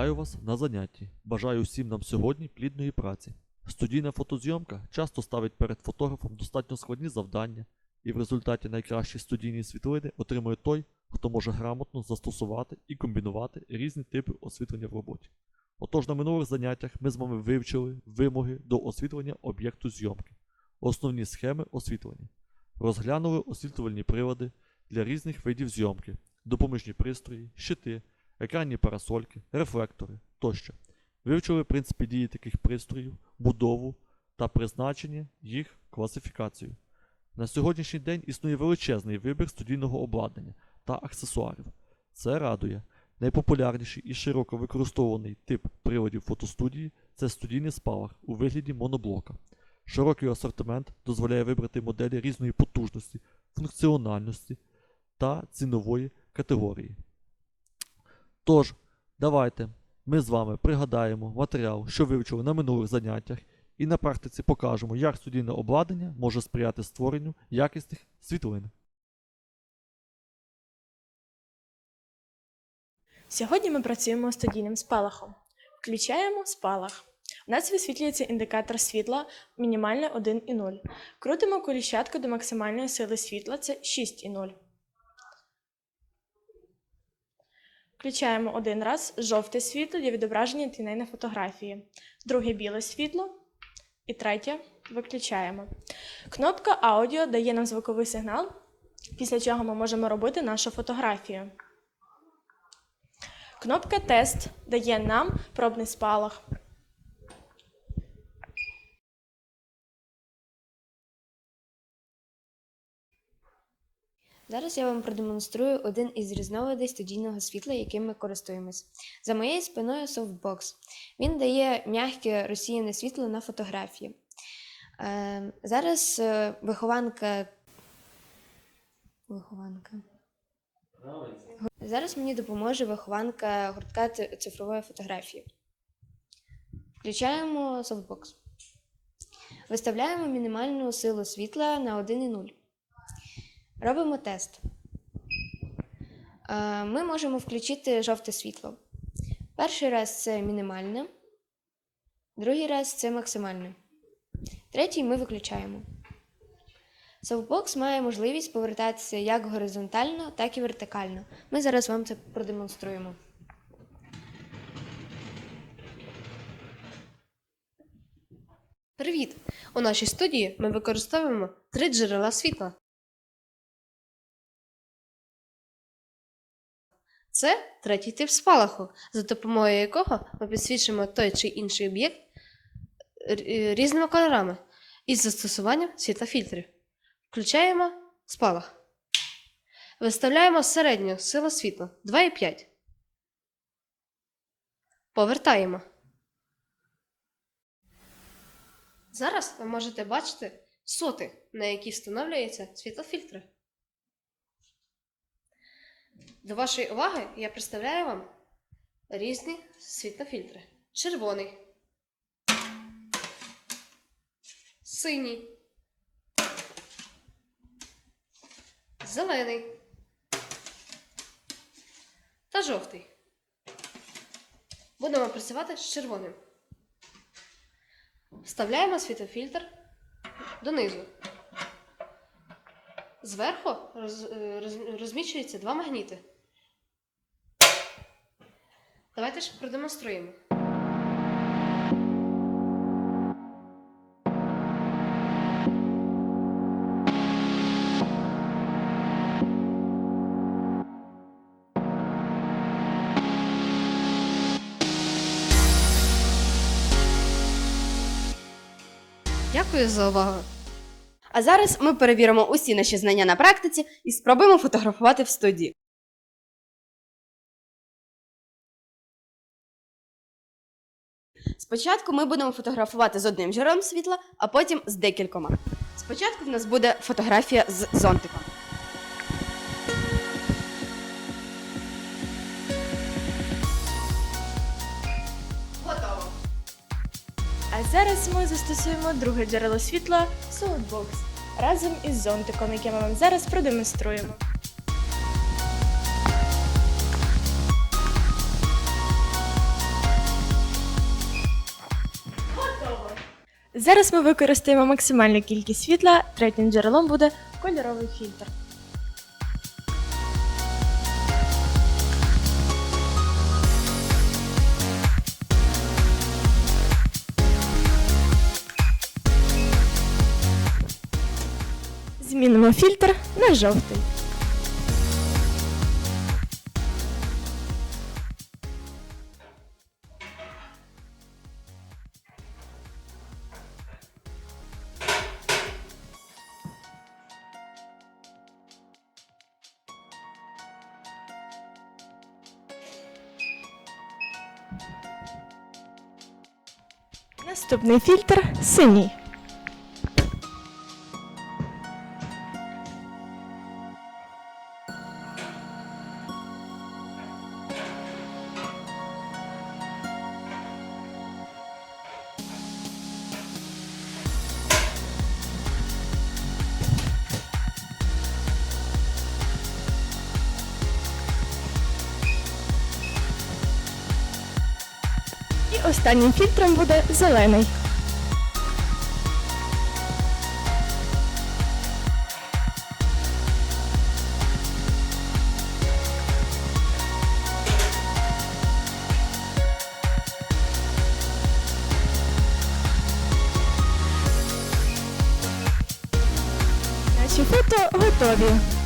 Вітаю вас на занятті. Бажаю всім нам сьогодні плідної праці. Студійна фотозйомка часто ставить перед фотографом достатньо складні завдання, і в результаті найкращі студійні світлини отримує той, хто може грамотно застосувати і комбінувати різні типи освітлення в роботі. Отож, на минулих заняттях ми з вами вивчили вимоги до освітлення об'єкту зйомки, основні схеми освітлення, розглянули освітлювальні прилади для різних видів зйомки, допоміжні пристрої, щити, екранні парасольки, рефлектори тощо. Вивчили принципи дії таких пристроїв, будову та призначення їх класифікацію. На сьогоднішній день існує величезний вибір студійного обладнання та аксесуарів. Це радує. Найпопулярніший і широко використовуваний тип приладів фотостудії це студійний спалах у вигляді моноблока. Широкий асортимент дозволяє вибрати моделі різної потужності, функціональності та цінової категорії. Тож, давайте ми з вами пригадаємо матеріал, що вивчили на минулих заняттях, і на практиці покажемо, як студійне обладнання може сприяти створенню якісних світлин. Сьогодні ми працюємо з студійним спалахом. Включаємо спалах. У нас висвітлюється індикатор світла мінімальне 1,0. Крутимо коліщатку до максимальної сили світла це 6,0. Включаємо один раз жовте світло для відображення тіней на фотографії, друге біле світло і третє виключаємо. Кнопка аудіо дає нам звуковий сигнал, після чого ми можемо робити нашу фотографію. Кнопка Тест дає нам пробний спалах. Зараз я вам продемонструю один із різновидів студійного світла, яким ми користуємось. За моєю спиною софтбокс. Він дає м'яке розсіяне світло на фотографії. Е, зараз е, вихованка. Вихованка. Зараз мені допоможе вихованка гуртка цифрової фотографії. Включаємо софтбокс. Виставляємо мінімальну силу світла на 1,0. Робимо тест. Е, Ми можемо включити жовте світло. Перший раз це мінімальне, другий раз це максимальне. Третій ми виключаємо. Softbox має можливість повертатися як горизонтально, так і вертикально. Ми зараз вам це продемонструємо. Привіт! У нашій студії ми використовуємо три джерела світла. Це третій тип спалаху, за допомогою якого ми підсвічуємо той чи інший об'єкт е, різними кольорами із застосуванням світлофільтрів. Включаємо спалах. Виставляємо середню силу світла 2,5. Повертаємо. Зараз ви можете бачити соти, на які встановлюються світлофільтри. До вашої уваги я представляю вам різні світлофільтри. Червоний, синій, зелений та жовтий. Будемо працювати з червоним. Вставляємо світлофільтр донизу. Зверху е, роз- розміщуються два магніти. Давайте ж продемонструємо. Дякую за увагу. А зараз ми перевіримо усі наші знання на практиці і спробуємо фотографувати в студії. Спочатку ми будемо фотографувати з одним джерелом світла, а потім з декількома. Спочатку в нас буде фотографія з зонтиком. А зараз ми застосуємо друге джерело світла SolidBox разом із зонтиком, який ми вам зараз продемонструємо. Зараз ми використаємо максимальну кількість світла. Третім джерелом буде кольоровий фільтр. Змінимо фільтр на жовтий. Наступний фільтр синій. Останнім фільтром буде зелений. Наші фото готові.